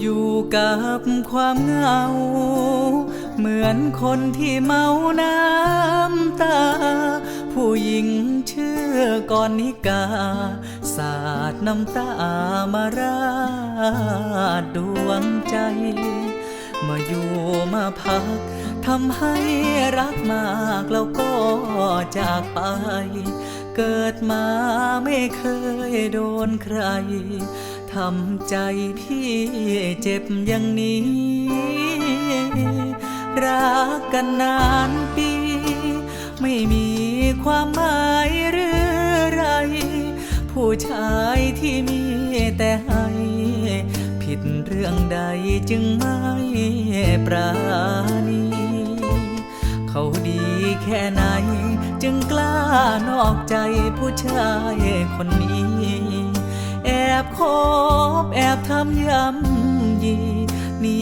อยู่กับความเหงา เหมือนคนที่เมาน้ำตา ผู้หญิงเชื่อก่อนนิกา สาดน้ำตามาราดดวงใจ มาอยู่มาพักทำให้รักมากแล้วก็จากไป เกิดมาไม่เคยโดนใคร ทำใจพี่เจ็บอย่างนี้ รักกันนานปี ไม่มีความหมายหรือไร ผู้ชายที่มีแต่ให้ ผิดเรื่องใดจึงไม่ปราณี เขาดีแค่ไหน จึงกล้านอกใจผู้ชายคนนี้ อบคบแอบทำย้ำยีหนี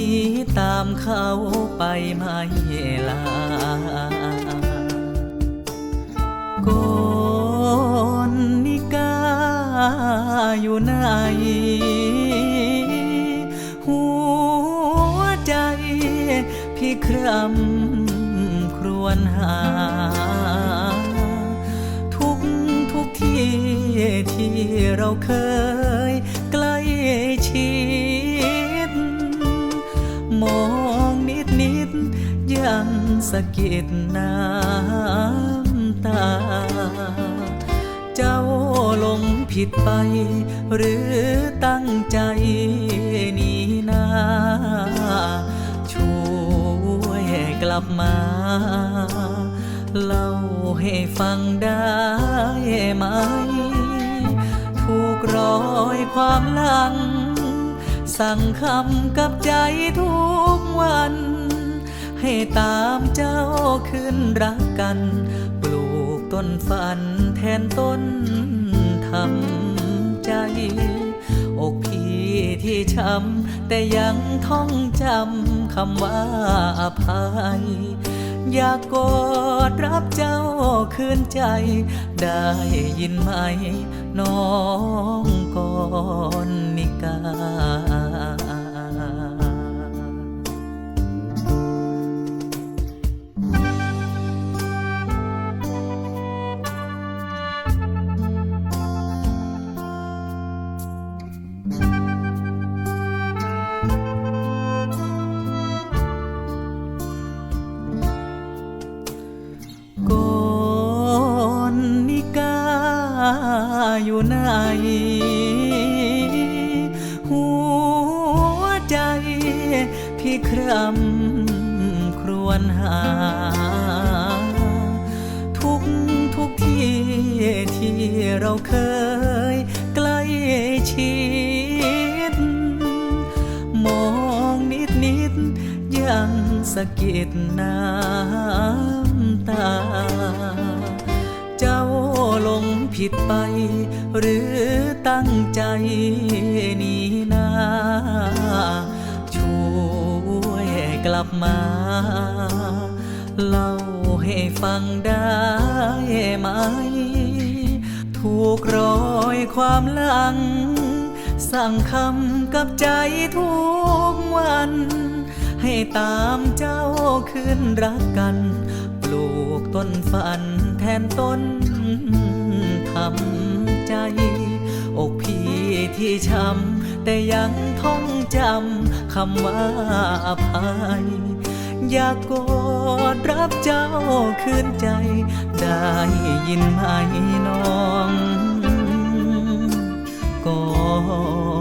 ตามเขาไปไม่ลากนนิกาอยู่ไหนหัวใจพี่ครำครวญหา ทุกทุกที่ที่เราเคย ยังสะกิดน้ำตา เจ้าลงผิดไป หรือตั้งใจหนีนาช่วยกลับมาเล่าให้ฟังได้ไหม ถูกรอยความหลัง สั่งคำกับใจทุกวัน ให้ตามเจ้าขึ้นรักกัน ปลูกต้นฝันแทนต้นทำใจ อกพี่ที่ช้ำแต่ยังท่องจำคำว่าอภัย อยากกอดรับเจ้าคืนใจ ได้ยินไหมน้อง อยู่ไหนหัวใจพี่ครำครวญหา ทุกทุกที่ที่เราเคยใกล้ชิด มองนิดนิดยังสะกิดน้ำ ผิดไป หรือตั้งใจนีหนาช่วยกลับมาเล่าให้ฟังได้ไหม ถูกรอยความหลัง สั่งคำกับใจทุกวัน ให้ตามเจ้าขึ้นรักกัน ปลูกต้นฝันแทนต้นำใจ อกพี่ที่ช้ำแต่ยังท่องจำคำว่าอภัย อยากกอดรับเจ้าคืนใจ ได้ยินไหมน้อง ก่อน